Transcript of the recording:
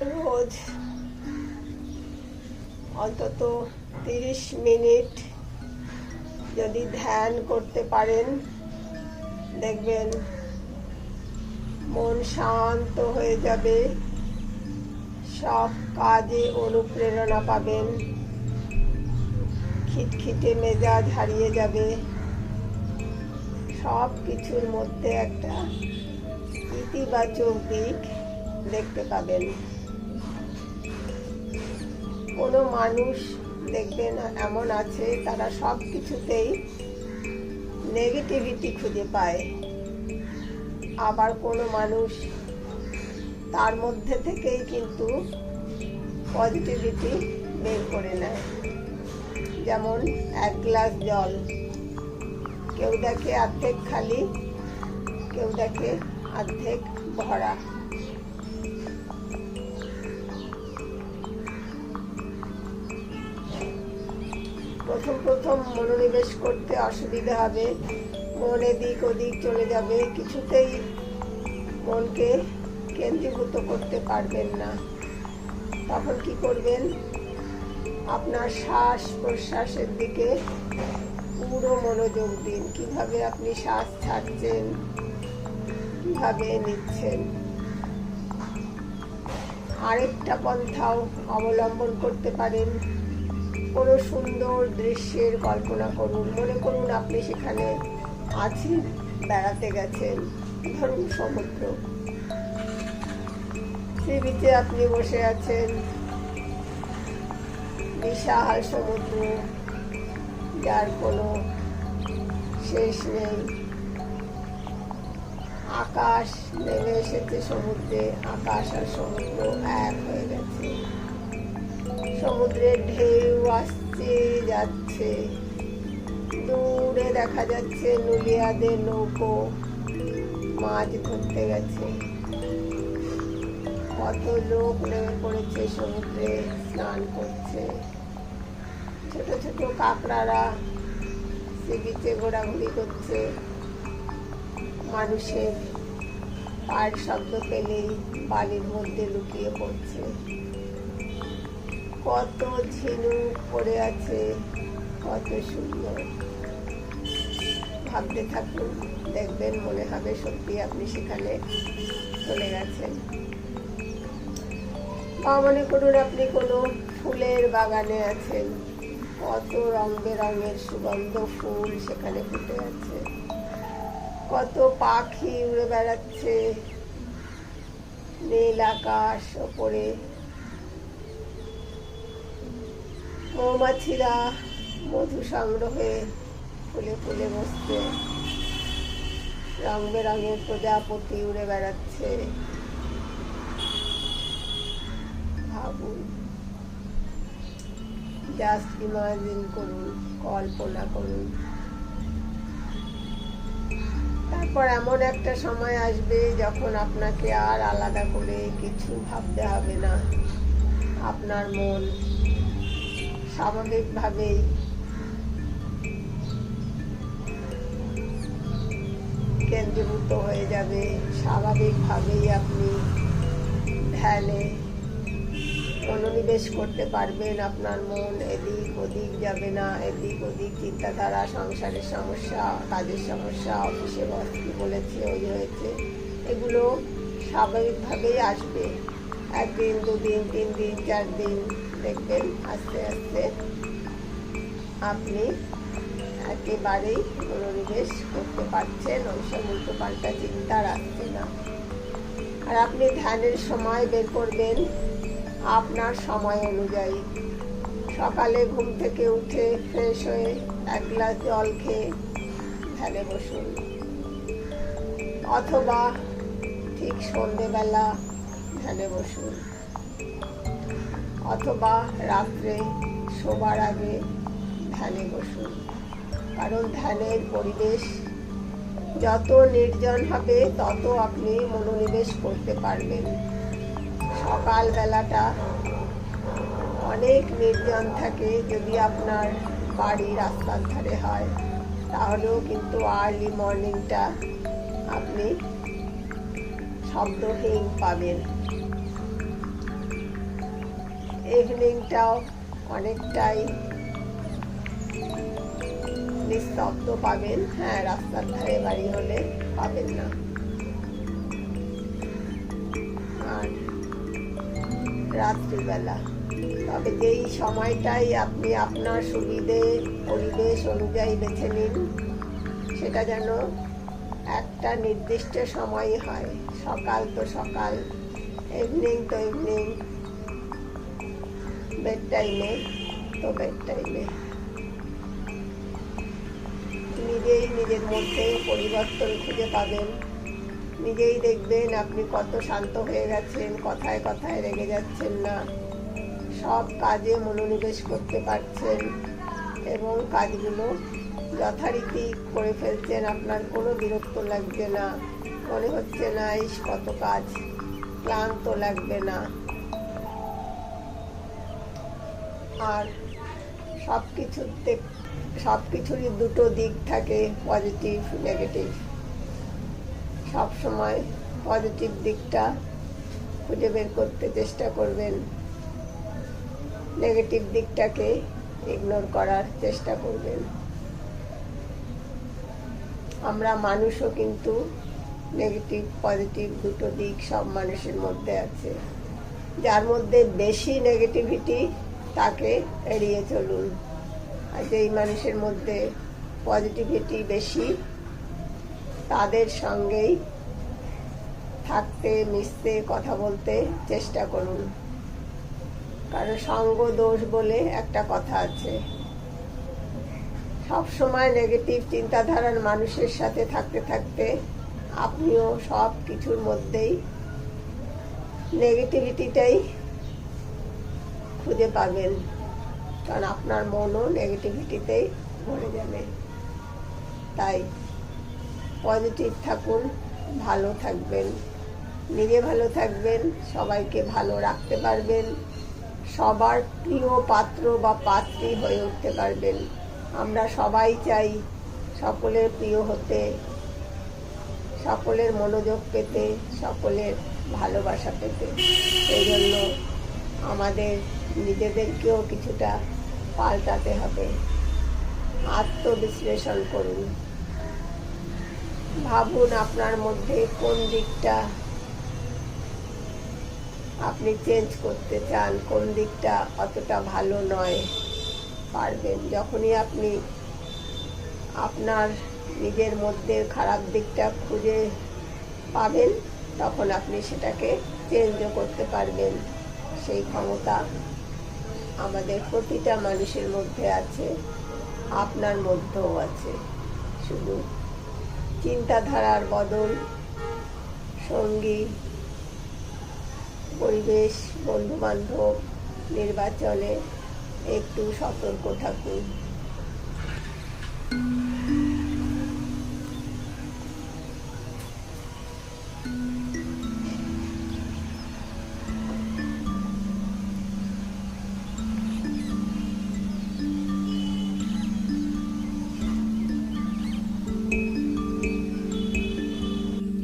রোজ অন্তত তিরিশ মিনিট যদি ধ্যান করতে পারেন, দেখবেন মন শান্ত হয়ে যাবে। সব কাজে অনুপ্রেরণা পাবেন। খিটখিটে মেজাজ হারিয়ে যাবে। সব কিছুর মধ্যে একটা ইতিবাচক দিক দেখতে পাবেন। কোনো মানুষ দেখবেন এমন আছে, তারা সব কিছুতেই নেগেটিভিটি খুঁজে পায়। আবার কোনো মানুষ তার মধ্যে থেকেই কিন্তু পজিটিভিটি বের করে নেয়। যেমন এক গ্লাস জল। কেউ দেখে অর্ধেক খালি, কেউ দেখে অর্ধেক ভরা। প্রথম প্রথম মনোনিবেশ করতে অসুবিধা হবে। মন এদিক ওদিক চলে যাবে। কিছুতেই মনকে কেন্দ্রীভূত করতে পারবেন না। তখন কি করবেন? আপনার শ্বাস প্রশ্বাসের দিকে পুরো মনোযোগ দিন। কীভাবে আপনি শ্বাস ছাড়ছেন? কীভাবে নিচ্ছেন? আরেকটা পন্থাও অবলম্বন করতে পারেন। কোনো সুন্দর দৃশ্যের কল্পনা করুন। মনে করুন আপনি সেখানে আছেন বেড়াতে গেছেন। ধরুন সমুদ্র। সি বিচে আপনি বসে আছেন। বিশাল সমুদ্র, যার কোনো শেষ নেই। আকাশ নেমে এসেছে সমুদ্রে। আকাশ আর সমুদ্র এক হয়ে গেছে। সমুদ্রের ঢেউ আসছে, যাচ্ছে। দূরে দেখা যাচ্ছে নুলিয়াদের নৌকো। মাছ ধরতে গেছে। কত লোক নেমে পড়েছে সমুদ্রে, স্নান করছে। ছোট ছোট কাঁকড়ারা সে বিচে ঘোরাঘুরি করছে। মানুষের পায়ের শব্দ পেলেই বালির মধ্যে লুকিয়ে পড়ছে। কত ঝিনুক পড়ে আছে, কত সুন্দর। ভাবতে থাকুন, দেখবেন মনে হবে সত্যি আপনি সেখানে চলে গেছেন। বা মনে করুন আপনি কোনো ফুলের বাগানে আছেন, কত রং বেরঙের সুগন্ধ ফুল সেখানে ফুটে আছে, কত পাখি উড়ে বেড়াচ্ছে, নীল আকাশ ওপরে মৌমাছিরা মধু সংগ্রহে ফুলে ফুলে বসছে। রং বেরঙের প্রজাপতি উড়ে বেড়াচ্ছে। ভাবুন জাস্ট ইমাজিন করুন, কল্পনা করুন। তারপর এমন একটা সময় আসবে যখন আপনাকে আর আলাদা করে কিছু ভাবতে হবে না। আপনার মন স্বাভাবিকভাবেই। কেন্দ্রীভূত হয়ে যাবে। স্বাভাবিকভাবেই আপনি ধ্যানে মনোনিবেশ করতে পারবেন। আপনার মন এদিক ওদিক যাবে না। এদিক ওদিক চিন্তাধারা, সংসারের সমস্যা, কাজের সমস্যা, অফিসে বস বলেছে, ওই হয়েছে। এগুলো স্বাভাবিকভাবেই আসবে। একদিন, দুদিন, তিন দিন, চার দিন। দেখবেন আস্তে আস্তে। আপনি একেবারেই মনোনিবেশ করতে পারছেন, ওইসব উল্টো পাল্টা চিন্তা রাখছে না। আর আপনি ধ্যানের সময় বের করবেন আপনার সময় অনুযায়ী। সকালে ঘুম থেকে উঠে ফ্রেশ হয়ে এক গ্লাস জল খেয়ে ধ্যানে বসুন। অথবা ঠিক সন্ধেবেলা ধ্যানে বসুন। অথবা রাত্রে শোবার আগে ধ্যানে বসুন। কারণ ধ্যানের পরিবেশ যত নির্জন হবে, তত আপনি মনোনিবেশ করতে পারবেন। সকালবেলাটা অনেক নির্জন থাকে যদি আপনার বাড়ি রাস্তার ধারে হয়। তাহলেও কিন্তু আর্লি মর্নিংটা আপনি শব্দহীন পাবেন। ইভিনিংটাও অনেকটাই নিস্তব্ধ পাবেন। হ্যাঁ রাস্তার ধারে বাড়ি হলে পাবেন না। আর রাত্রিবেলা। তবে যেই সময়টাই আপনি আপনার সুবিধে, পরিবেশ অনুযায়ী বেছে নিন, সেটা যেন একটা নির্দিষ্ট সময় হয়। সকাল তো সকাল ইভিনিং তো ইভিনিং বেড টাইমে তো বেড টাইমে নিজেই নিজের মধ্যে পরিবর্তন খুঁজে পাবেন। নিজেই দেখবেন আপনি কত শান্ত হয়ে গেছেন, কথায় কথায় রেগে যাচ্ছেন না। সব কাজে মনোনিবেশ করতে পারছেন এবং কাজগুলো যথারীতি করে ফেলছেন, আপনার কোনো বিরক্ত লাগবে না। মনে হচ্ছে না ইস কত কাজ। ক্লান্ত লাগবে না। আর সব কিছুতে সব কিছুরই দুটো দিক থাকে পজিটিভ নেগেটিভ সব সময় পজিটিভ দিকটা খুঁজে বের করতে চেষ্টা করবেন। নেগেটিভ দিকটাকে ইগনোর করার চেষ্টা করবেন। আমরা মানুষও কিন্তু নেগেটিভ পজিটিভ দুটো দিক সব মানুষের মধ্যে আছে। যার মধ্যে বেশি নেগেটিভিটি তাকে এড়িয়ে চলুন। আর যেই মানুষের মধ্যে পজিটিভিটি বেশি, তাদের সঙ্গেই থাকতে, মিশতে, কথা বলতে চেষ্টা করুন। কারণ সঙ্গ দোষ বলে একটা কথা আছে। সব সময় নেগেটিভ চিন্তাধারার মানুষের সাথে থাকতে থাকতে আপনিও সব কিছুর মধ্যেই নেগেটিভিটিটাই খুঁজে পাবেন, কারণ আপনার মনও নেগেটিভিটিতেই ভরে যাবে। তাই পজিটিভ থাকুন, ভালো থাকবেন, নিজে ভালো থাকবেন, সবাইকে ভালো রাখতে পারবেন, সবার প্রিয় পাত্র বা পাত্রী হয়ে উঠতে পারবেন। আমরা সবাই চাই সকলের প্রিয় হতে, সকলের মনোযোগ পেতে, সকলের ভালোবাসা পেতে। সেই জন্য আমাদের নিজেদেরকেও কিছুটা পাল্টাতে হবে। আত্মবিশ্লেষণ করুন। ভাবুন আপনার মধ্যে কোন দিকটা আপনি চেঞ্জ করতে চান, কোন দিকটা অতটা ভালো নয়, পারবেন। যখনই আপনি আপনার নিজের মধ্যে খারাপ দিকটা খুঁজে পাবেন, তখন আপনি সেটাকে চেঞ্জও করতে পারবেন। সেই ক্ষমতা আমাদের প্রতিটা মানুষের মধ্যে আছে, আপনার মধ্যেও আছে। শুধু চিন্তাধারার বদল, সঙ্গী, পরিবেশ, বন্ধুবান্ধব, নির্বাচনে একটু সতর্ক থাকুন।